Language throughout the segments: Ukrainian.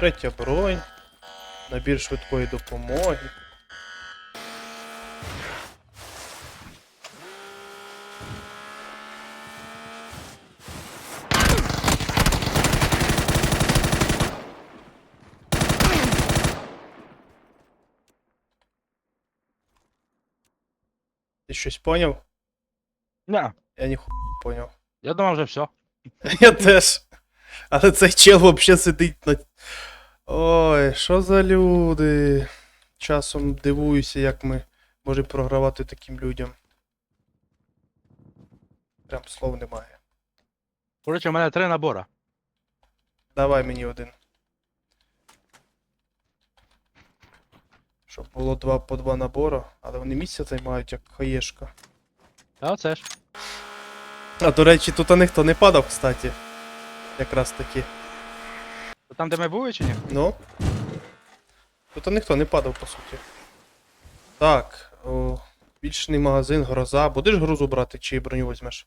Третя бронь. Набір швидкої допомоги. Ти щось поняв? Не, Я ніхуя не поняв. я думав вже все. Я теж. Але цей чел вообще сидить на. Ой, що за люди. Часом дивуюся, як ми можемо програвати таким людям. Прям слов немає. Коротше, у мене три набора. Давай мені один. Щоб було два по два набори, але вони місця займають як хаєшка. А оце ж. А до речі, тут ніхто не падав, кстати. Якраз таки. Там, де ми були чи ні? Ну. Тут ніхто не падав, по суті. Так. О, більшний магазин, гроза. Будеш грозу брати чи броню візьмеш?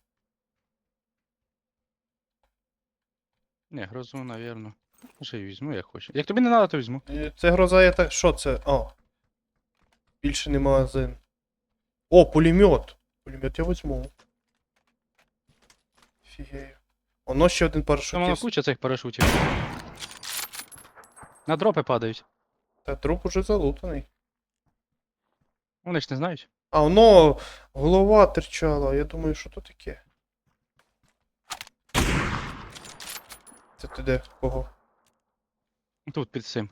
Ні, грозу, навірно. Може і візьму, як хочу. Як тобі не треба, то візьму. Е, Це гроза, я так. Що це? О. Більший магазин. О, пулемет. Пулемет я візьму. Фігею. Оно ще один Там воно куча цих парашутів. На дропи падають. Та труп уже залутаний. Вони ж не знають. А, воно голова терчала. Я думаю, що то таке. Це ти де? Кого? Тут під цим.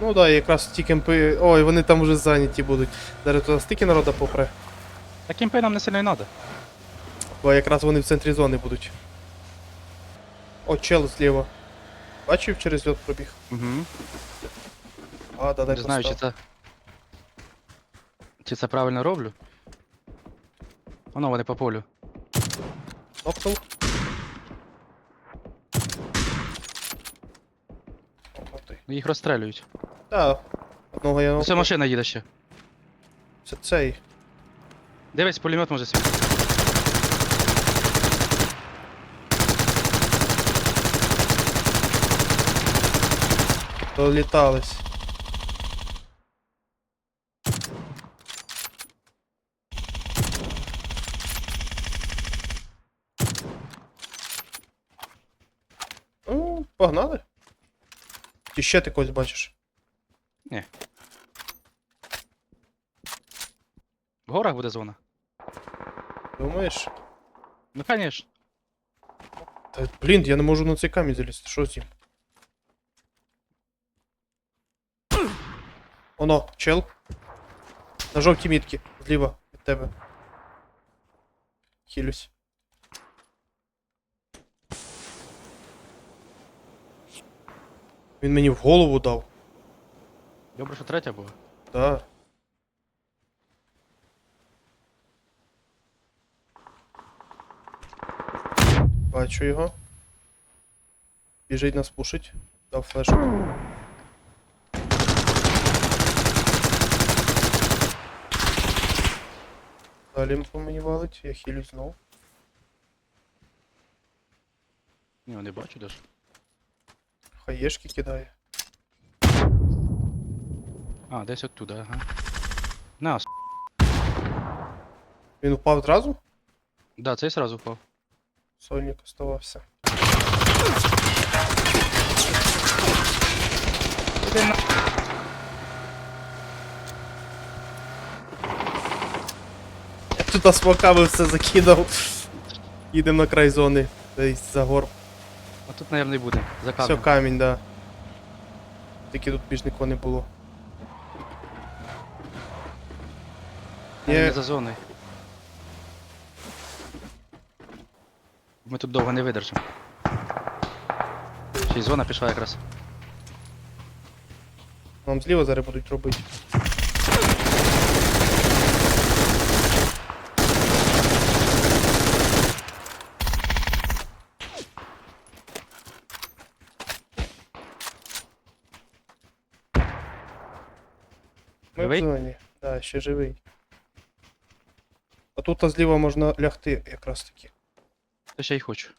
Ну да, якраз ті кемпи. Ой, вони там вже зайняті будуть. Зараз туди стільки народа попре. Та кімпи нам не сильно й треба. Бо якраз вони в центрі зони будуть. О, чел зліва. Бачив через льот пробіг? Угу. А, да, дай Не знаю, чи це. Чи це правильно роблю. Воно вони по полю. Нокнув. Ну, Їх розстрелюють. Так. Одного я нокнув. машина їде ще. Це цей. Дивись, пулемет може світити. Долітались. Ну, погнали. Чи ще ти когось бачиш? Ні. В горах буде зона. Думаєш? Ну, звісно. Та блін, я не можу на цей камінь залізти. Що з ним? Оно, чел. На жовтій мітці, зліва від тебе. Хілюсь. Він мені в голову дав. Добре, що третя була. Да. Бачу його. Біжить нас пушить. Дав флешку. Далі по мені валить, я хілю знов. Ні, не бачу даже. Хаєшки кидає. А, десь оттуда, ага. На, с... Він упав зразу? да, цей сразу впав. Сольник оставався. Іди на... Тут смоками все закидав. Їдемо на край зони. Десь за гор. А тут, наверное, і буде. За Все, камнем. камінь, да. Тільки тут більш нікого не було. Є- не за зоною. Ми тут довго не видержимо. Ще й зона пішла якраз. Нам зліва зараз будуть робити. Ми живий? в зоні. Так, да, ще живий. А тут зліва можна лягти якраз таки. Це ще й хочу.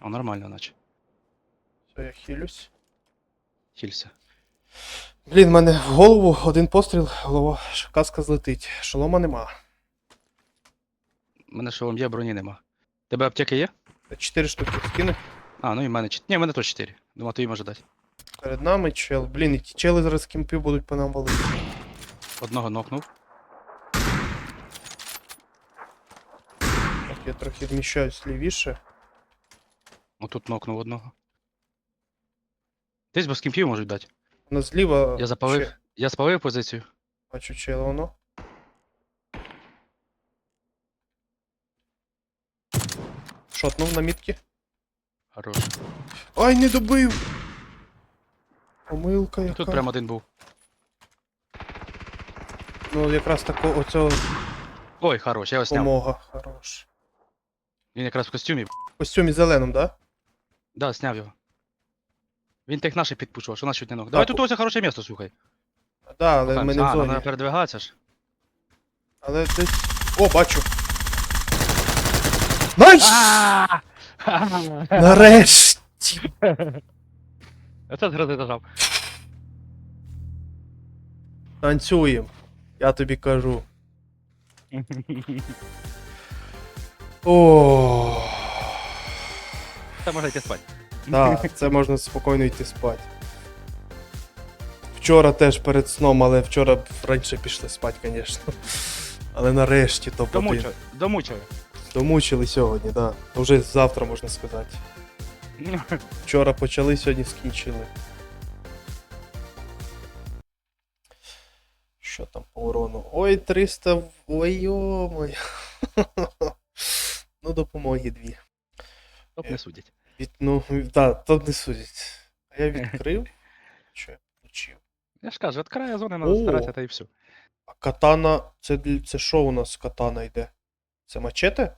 О, нормально, наче. Все, я хилюсь. Хілься. Блін, в мене в голову один постріл, голова казка злетить. Шолома нема. У мене шолом є, броні нема. Тебе аптеки є? Чотири штуки скинув. А, ну і в мене 4. Ні, в мене то 4. Думаю, тобі може дати. Перед нами чел. Блін, і ті чели зараз з кімпів будуть по нам валити. Одного нокнув. Так, я трохи вміщаюсь лівіше. Отут нокнув одного. Десь без кімпів можуть дати. Воно зліва. Я запалив. ще Я спалив позицію. Бачу чела воно. Шотнув на мітки. Хорош. Ай, не добив! Помилка яка. Тут прям один був. Ну якраз тако оцього Ой, хорош, я його сняв. помога. Хорош. Він якраз в костюмі. В костюмі зеленому, да? Да, сняв його. Він тих наших підпушував, що нас чуть не ног. Давай Так, тут ось хороше місто, слухай. Да, але Кохаємося. мене в а, зоні. треба передвигатися ж. Але десь. О, бачу! Найс! Нарешті! Оце з грози зажав. Танцюємо. Я тобі кажу. О, Та можна йти спати. так, це можна спокійно йти спати. Вчора теж перед сном, але вчора раніше пішли спати, звісно. Але нарешті топ-1. Домучаю. Домучаю. Домучили сьогодні, так. Да. Вже завтра можна сказати. Вчора почали, сьогодні скінчили. Що там по урону? Ой, 300. в- Ой, йомой. Ну, допомоги дві. Топ не судять. Від, ну, так, то не судять. А я відкрив. Що я включив? Я ж кажу, від краю зони треба старатися, та і все. А катана. Це, це що у нас катана йде? Це мачете?